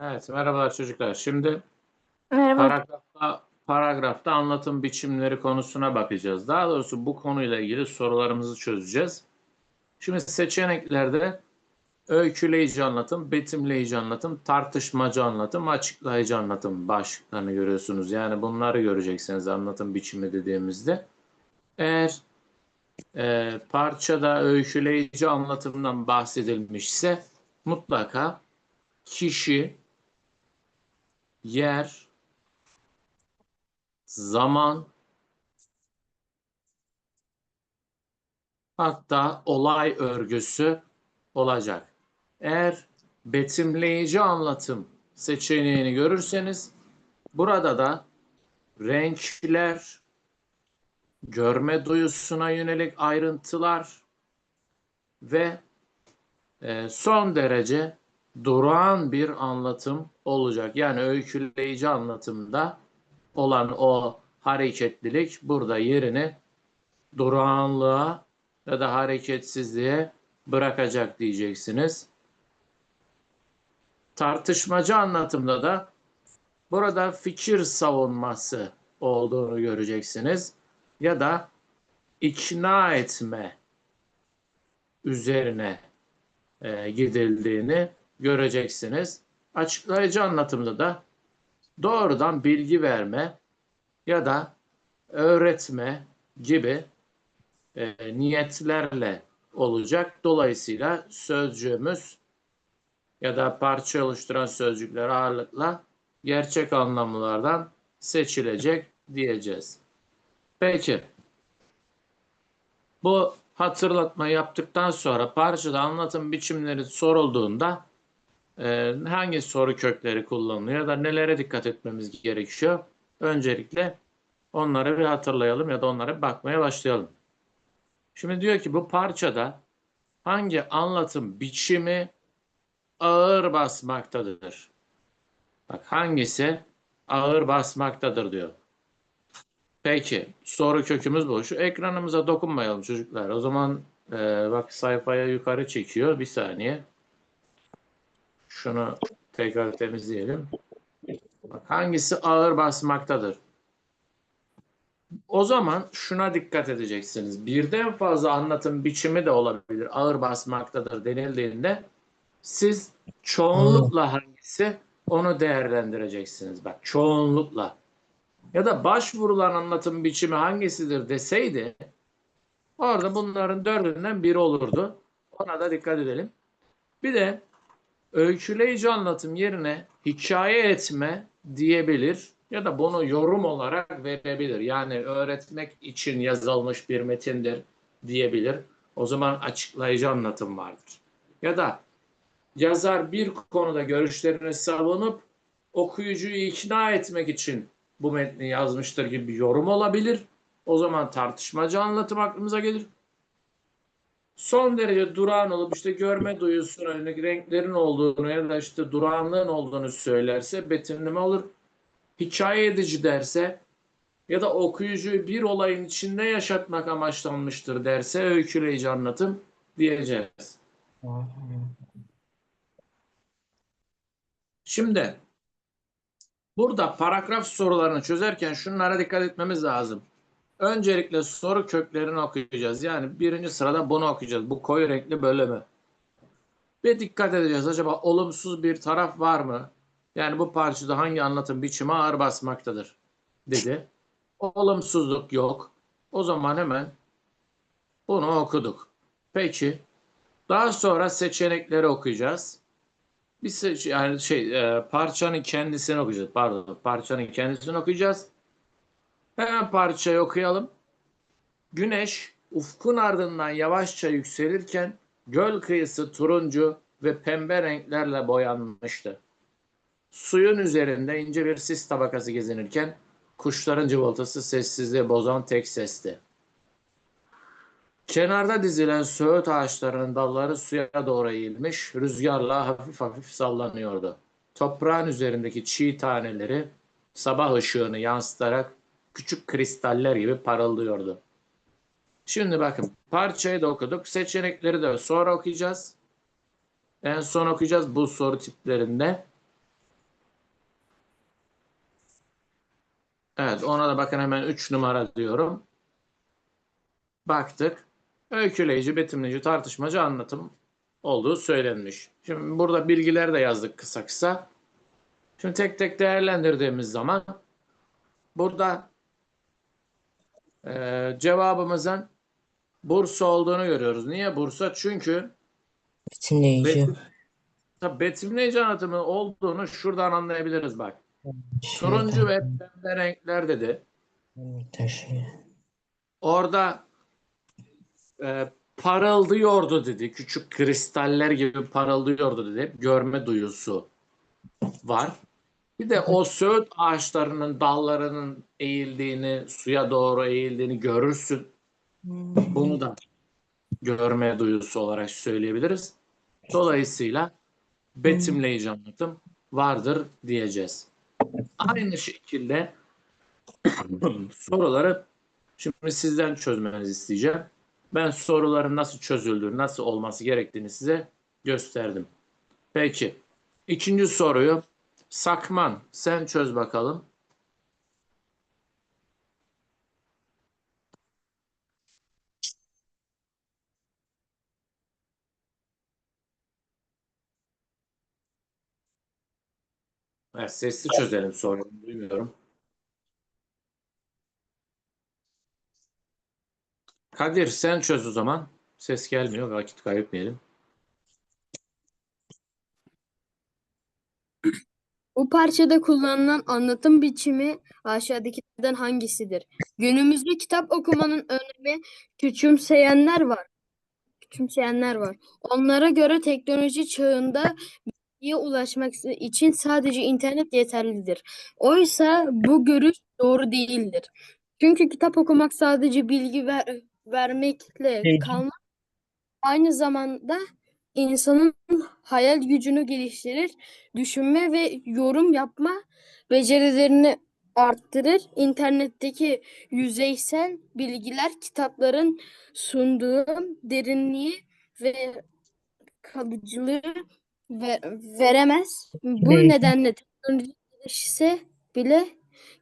Evet, merhabalar çocuklar. Şimdi Merhaba. paragrafta, paragrafta anlatım biçimleri konusuna bakacağız. Daha doğrusu bu konuyla ilgili sorularımızı çözeceğiz. Şimdi seçeneklerde öyküleyici anlatım, betimleyici anlatım, tartışmacı anlatım, açıklayıcı anlatım başlıklarını görüyorsunuz. Yani bunları göreceksiniz anlatım biçimi dediğimizde. Eğer e, parçada öyküleyici anlatımdan bahsedilmişse mutlaka kişi, yer, zaman, hatta olay örgüsü olacak. Eğer betimleyici anlatım seçeneğini görürseniz burada da renkler, görme duyusuna yönelik ayrıntılar ve e, son derece durağan bir anlatım olacak. Yani öyküleyici anlatımda olan o hareketlilik burada yerini durağanlığa ya da hareketsizliğe bırakacak diyeceksiniz. Tartışmacı anlatımda da burada fikir savunması olduğunu göreceksiniz. Ya da ikna etme üzerine e, gidildiğini göreceksiniz. Açıklayıcı anlatımda da doğrudan bilgi verme ya da öğretme gibi e, niyetlerle olacak. Dolayısıyla sözcüğümüz ya da parça oluşturan sözcükler ağırlıkla gerçek anlamlılardan seçilecek diyeceğiz. Peki. Bu hatırlatma yaptıktan sonra parçada anlatım biçimleri sorulduğunda e, hangi soru kökleri kullanılıyor ya da nelere dikkat etmemiz gerekiyor? Öncelikle onları bir hatırlayalım ya da onlara bakmaya başlayalım. Şimdi diyor ki bu parçada hangi anlatım biçimi ağır basmaktadır? Bak hangisi ağır basmaktadır diyor. Peki soru kökümüz bu. Şu ekranımıza dokunmayalım çocuklar. O zaman e, bak sayfaya yukarı çekiyor. Bir saniye. Şunu tekrar temizleyelim. Bak, hangisi ağır basmaktadır? O zaman şuna dikkat edeceksiniz. Birden fazla anlatım biçimi de olabilir. Ağır basmaktadır denildiğinde siz çoğunlukla hangisi onu değerlendireceksiniz. Bak çoğunlukla. Ya da başvurulan anlatım biçimi hangisidir deseydi orada bunların dördünden biri olurdu. Ona da dikkat edelim. Bir de öyküleyici anlatım yerine hikaye etme diyebilir ya da bunu yorum olarak verebilir. Yani öğretmek için yazılmış bir metindir diyebilir. O zaman açıklayıcı anlatım vardır. Ya da yazar bir konuda görüşlerini savunup okuyucuyu ikna etmek için bu metni yazmıştır gibi bir yorum olabilir. O zaman tartışmacı anlatım aklımıza gelir. Son derece durağan olup işte görme duyusuna yönelik renklerin olduğunu ya da işte durağanlığın olduğunu söylerse betimleme olur. Hikaye edici derse ya da okuyucuyu bir olayın içinde yaşatmak amaçlanmıştır derse öyküleyici anlatım diyeceğiz. Şimdi burada paragraf sorularını çözerken şunlara dikkat etmemiz lazım. Öncelikle soru köklerini okuyacağız. Yani birinci sırada bunu okuyacağız. Bu koyu renkli bölümü. Ve dikkat edeceğiz. Acaba olumsuz bir taraf var mı? Yani bu parçada hangi anlatım biçimi ağır basmaktadır? Dedi. Olumsuzluk yok. O zaman hemen bunu okuduk. Peki. Daha sonra seçenekleri okuyacağız. Bir seç, yani şey e, parçanın kendisini okuyacağız. Pardon, parçanın kendisini okuyacağız. Hemen parçayı okuyalım. Güneş ufkun ardından yavaşça yükselirken göl kıyısı turuncu ve pembe renklerle boyanmıştı. Suyun üzerinde ince bir sis tabakası gezinirken kuşların cıvıltısı sessizliği bozan tek sesti. Kenarda dizilen söğüt ağaçlarının dalları suya doğru eğilmiş, rüzgarla hafif hafif sallanıyordu. Toprağın üzerindeki çiğ taneleri sabah ışığını yansıtarak küçük kristaller gibi parıldıyordu. Şimdi bakın parçayı da okuduk. Seçenekleri de sonra okuyacağız. En son okuyacağız bu soru tiplerinde. Evet ona da bakın hemen 3 numara diyorum. Baktık. Öyküleyici, betimleyici, tartışmacı anlatım olduğu söylenmiş. Şimdi burada bilgiler de yazdık kısa kısa. Şimdi tek tek değerlendirdiğimiz zaman burada eee, cevabımızın Bursa olduğunu görüyoruz. Niye Bursa? Çünkü Betimleyici. betim, tabii betimleyici anlatımı olduğunu şuradan anlayabiliriz bak. Turuncu ve pembe renkler dedi. Taşı. Orada e, parıldıyordu dedi. Küçük kristaller gibi parıldıyordu dedi. Görme duyusu var. Bir de o söğüt ağaçlarının dallarının eğildiğini, suya doğru eğildiğini görürsün. Bunu da görme duyusu olarak söyleyebiliriz. Dolayısıyla betimleyici anlatım vardır diyeceğiz. Aynı şekilde soruları şimdi sizden çözmenizi isteyeceğim. Ben soruların nasıl çözüldüğünü, nasıl olması gerektiğini size gösterdim. Peki. ikinci soruyu Sakman sen çöz bakalım. Evet, sesli çözelim soruyu. Duymuyorum. Kadir sen çöz o zaman. Ses gelmiyor. Vakit kaybetmeyelim. Bu parçada kullanılan anlatım biçimi aşağıdakilerden hangisidir? Günümüzde kitap okumanın önemi küçümseyenler var. Küçümseyenler var. Onlara göre teknoloji çağında bilgiye ulaşmak için sadece internet yeterlidir. Oysa bu görüş doğru değildir. Çünkü kitap okumak sadece bilgi ver, vermekle kalmaz. Aynı zamanda insanın hayal gücünü geliştirir, düşünme ve yorum yapma becerilerini arttırır. İnternetteki yüzeysel bilgiler kitapların sunduğu derinliği ve kalıcılığı ve- veremez. Bu Peki. nedenle teknoloji gelişse bile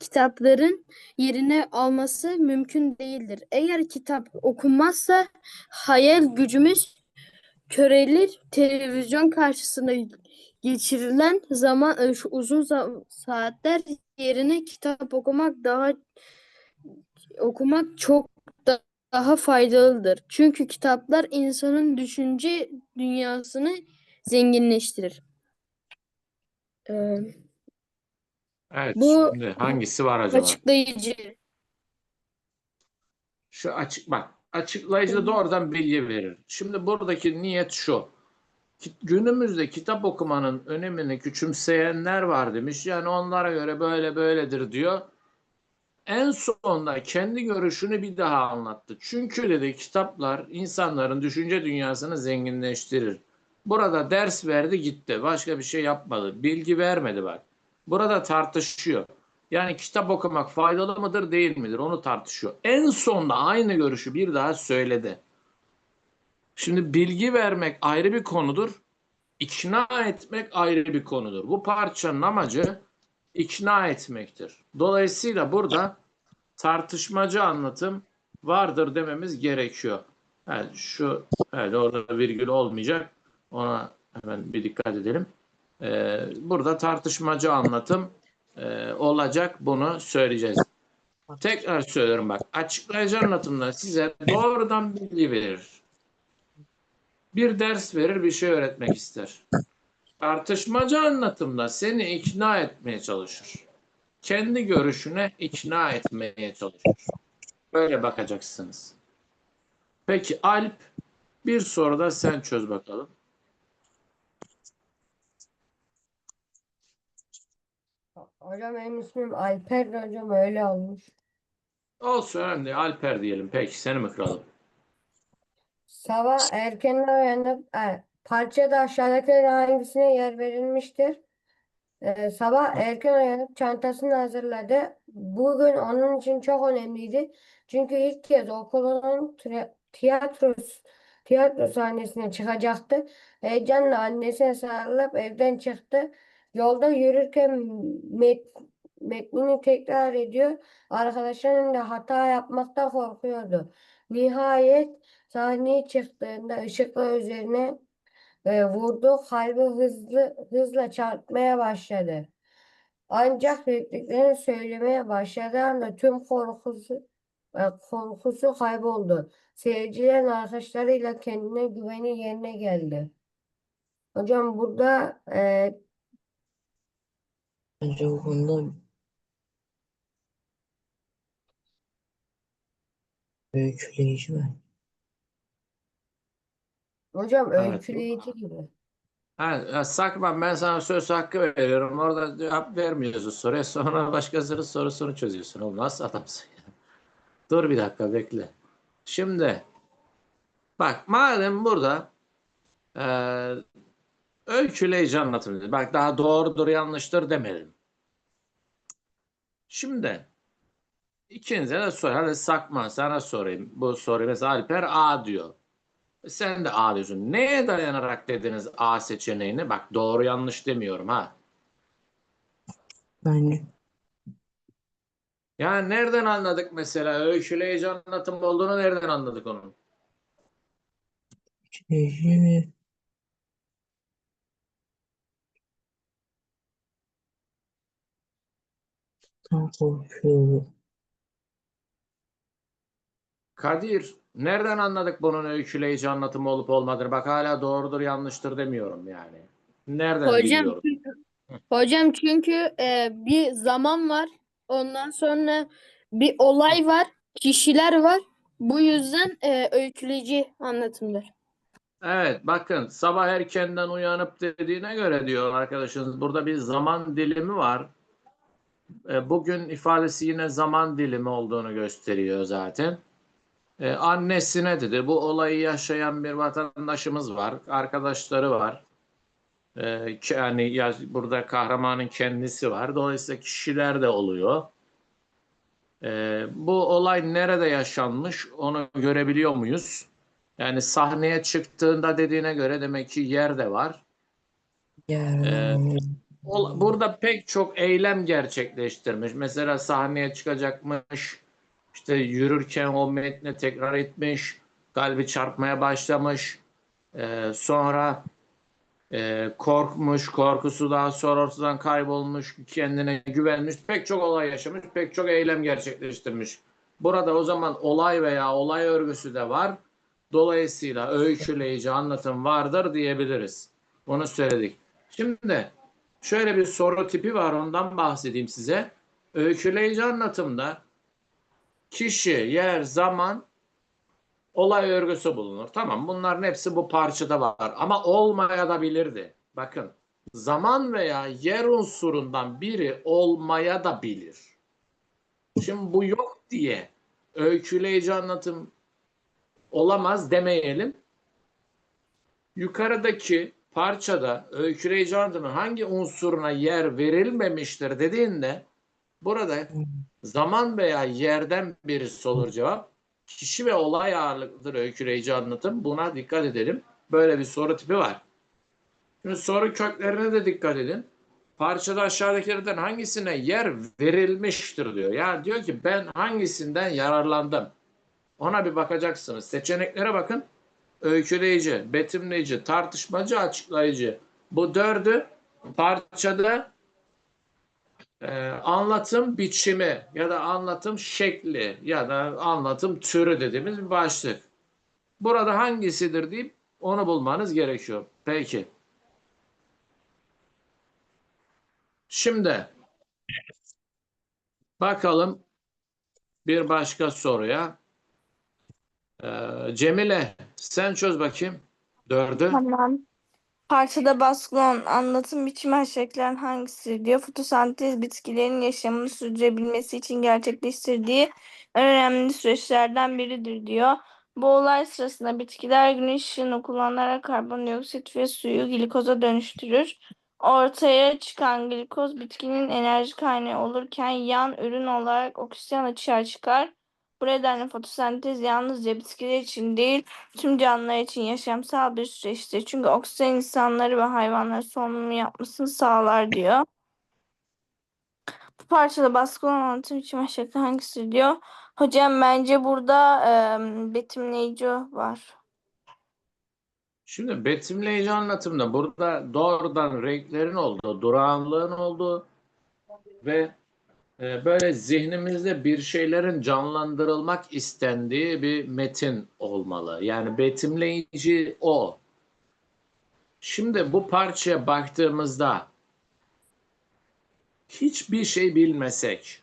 kitapların yerini alması mümkün değildir. Eğer kitap okunmazsa hayal gücümüz körelir. Televizyon karşısında geçirilen zaman e, şu uzun saatler yerine kitap okumak daha okumak çok da- daha faydalıdır. Çünkü kitaplar insanın düşünce dünyasını zenginleştirir. Ee, Evet. Bu- Şimdi hangisi var acaba? açıklayıcı. Şu açık bak. Açıklayıcı da doğrudan bilgi verir. Şimdi buradaki niyet şu. Günümüzde kitap okumanın önemini küçümseyenler var demiş. Yani onlara göre böyle böyledir diyor. En sonunda kendi görüşünü bir daha anlattı. Çünkü dedi kitaplar insanların düşünce dünyasını zenginleştirir. Burada ders verdi gitti. Başka bir şey yapmadı. Bilgi vermedi bak. Burada tartışıyor. Yani kitap okumak faydalı mıdır değil midir onu tartışıyor. En sonda aynı görüşü bir daha söyledi. Şimdi bilgi vermek ayrı bir konudur. İkna etmek ayrı bir konudur. Bu parçanın amacı ikna etmektir. Dolayısıyla burada tartışmacı anlatım vardır dememiz gerekiyor. Evet, şu evet, orada virgül olmayacak. Ona hemen bir dikkat edelim. Ee, burada tartışmacı anlatım e, olacak. Bunu söyleyeceğiz. Tekrar söylüyorum bak. Açıklayıcı anlatımda size doğrudan bilgi verir. Bir ders verir, bir şey öğretmek ister. Tartışmacı anlatımda seni ikna etmeye çalışır. Kendi görüşüne ikna etmeye çalışır. Böyle bakacaksınız. Peki Alp bir soru da sen çöz bakalım. Hocam benim ismim Alper hocam öyle olmuş. Olsun önemli değil. Alper diyelim. Peki seni mi kıralım? Sabah erkenden uyanıp e, parçada aşağıdakilerden hangisine yer verilmiştir? E, sabah erken uyanıp çantasını hazırladı. Bugün onun için çok önemliydi. Çünkü ilk kez okulunun tiyatro tiyatro sahnesine çıkacaktı. Heyecanla annesine sarılıp evden çıktı. Yolda yürürken met- metnini tekrar ediyor. Arkadaşlarım da hata yapmakta korkuyordu. Nihayet sahneye çıktığında ışıklar üzerine e, vurdu. Kalbi hızlı hızla çarpmaya başladı. Ancak repliklerini söylemeye başladığı anda tüm korkusu e, korkusu kayboldu. Seyircilerin arkadaşlarıyla kendine güveni yerine geldi. Hocam burada e, Bence bu konuda öyküleyici var. hocam Evet. öyküleyici gibi. Ha, ha, Sakman ben sana söz hakkı veriyorum. Orada cevap vermiyorsun soruya. Sonra başkasının sorusunu çözüyorsun. Oğlum nasıl adamsın ya? Dur bir dakika bekle. Şimdi bak madem burada eee öyküleyici anlatım dedi. Bak daha doğrudur yanlıştır demedim. Şimdi ikinize de sor. Hadi Sakman sana sorayım. Bu soruyu mesela Alper A diyor. Sen de A diyorsun. Neye dayanarak dediniz A seçeneğini? Bak doğru yanlış demiyorum ha. Bence Yani nereden anladık mesela öyküleyici anlatım olduğunu nereden anladık onun? öyküleyici Kadir nereden anladık bunun öyküleyici anlatımı olup olmadığını? Bak hala doğrudur yanlıştır demiyorum yani. Nereden Hocam biliyorum? Hocam çünkü e, bir zaman var. Ondan sonra bir olay var. Kişiler var. Bu yüzden e, öyküleyici anlatımdır. Evet bakın sabah erkenden uyanıp dediğine göre diyor arkadaşınız burada bir zaman dilimi var. E, Bugün ifadesi yine zaman dilimi olduğunu gösteriyor zaten. E, annesine dedi bu olayı yaşayan bir vatandaşımız var. Arkadaşları var. E, yani ya, burada kahramanın kendisi var. Dolayısıyla kişiler de oluyor. E, bu olay nerede yaşanmış onu görebiliyor muyuz? Yani sahneye çıktığında dediğine göre demek ki yer de var. Yer Ee, Burada pek çok eylem gerçekleştirmiş. Mesela sahneye çıkacakmış, işte yürürken o metni tekrar etmiş, kalbi çarpmaya başlamış, Ee, sonra e, korkmuş, korkusu daha sonra ortadan kaybolmuş, kendine güvenmiş, pek çok olay yaşamış, pek çok eylem gerçekleştirmiş. Burada o zaman olay veya olay örgüsü de var. Dolayısıyla öyküleyici anlatım vardır diyebiliriz. Bunu söyledik. Şimdi şöyle bir soru tipi var ondan bahsedeyim size. Öyküleyici anlatımda kişi, yer, zaman, olay örgüsü bulunur. Tamam bunların hepsi bu parçada var ama olmaya da bilirdi. Bakın zaman veya yer unsurundan biri olmaya da bilir. Şimdi bu yok diye öyküleyici anlatım olamaz demeyelim. Yukarıdaki parçada öyküleyici anlatımın hangi unsuruna yer verilmemiştir dediğinde burada zaman veya yerden birisi olur cevap. Kişi ve olay ağırlıklıdır öyküleyici anlatım. Buna dikkat edelim. Böyle bir soru tipi var. Şimdi soru köklerine de dikkat edin. Parçada aşağıdakilerden hangisine yer verilmiştir diyor. Yani diyor ki ben hangisinden yararlandım. Ona bir bakacaksınız. Seçeneklere bakın. Öyküleyici, betimleyici, tartışmacı, açıklayıcı. Bu dördü parçada e, anlatım biçimi ya da anlatım şekli ya da anlatım türü dediğimiz bir başlık. Burada hangisidir deyip onu bulmanız gerekiyor. Peki. Şimdi bakalım bir başka soruya. Ee, Cemile sen çöz bakayım. Dördü. Tamam. Parçada baskın olan anlatım biçimi aşağıdakilerin hangisi diyor. Fotosentez bitkilerin yaşamını sürdürebilmesi için gerçekleştirdiği en önemli süreçlerden biridir diyor. Bu olay sırasında bitkiler güneş ışığını kullanarak karbondioksit ve suyu glikoza dönüştürür. Ortaya çıkan glikoz bitkinin enerji kaynağı olurken yan ürün olarak oksijen açığa çıkar. Bu nedenle fotosentez yalnızca bitkiler için değil, tüm canlılar için yaşamsal bir süreçtir. Çünkü oksijen insanları ve hayvanların solunumu yapmasını sağlar diyor. parçada baskın olan anlatım biçimi şekli hangisi diyor. Hocam bence burada em, betimleyici var. Şimdi betimleyici anlatımda burada doğrudan renklerin olduğu, durağanlığın olduğu ve e, böyle zihnimizde bir şeylerin canlandırılmak istendiği bir metin olmalı. Yani betimleyici o. Şimdi bu parçaya baktığımızda hiçbir şey bilmesek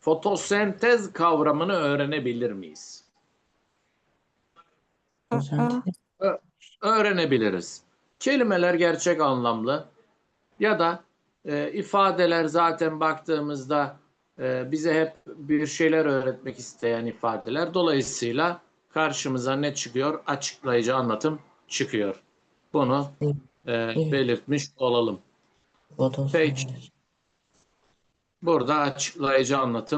fotosentez kavramını öğrenebilir miyiz? Fotosentez. öğrenebiliriz. Kelimeler gerçek anlamlı ya da e, ifadeler zaten baktığımızda e, bize hep bir şeyler öğretmek isteyen ifadeler. Dolayısıyla karşımıza ne çıkıyor? Açıklayıcı anlatım çıkıyor. Bunu e, belirtmiş olalım. Fotosentez. Burada açıklayıcı anlatım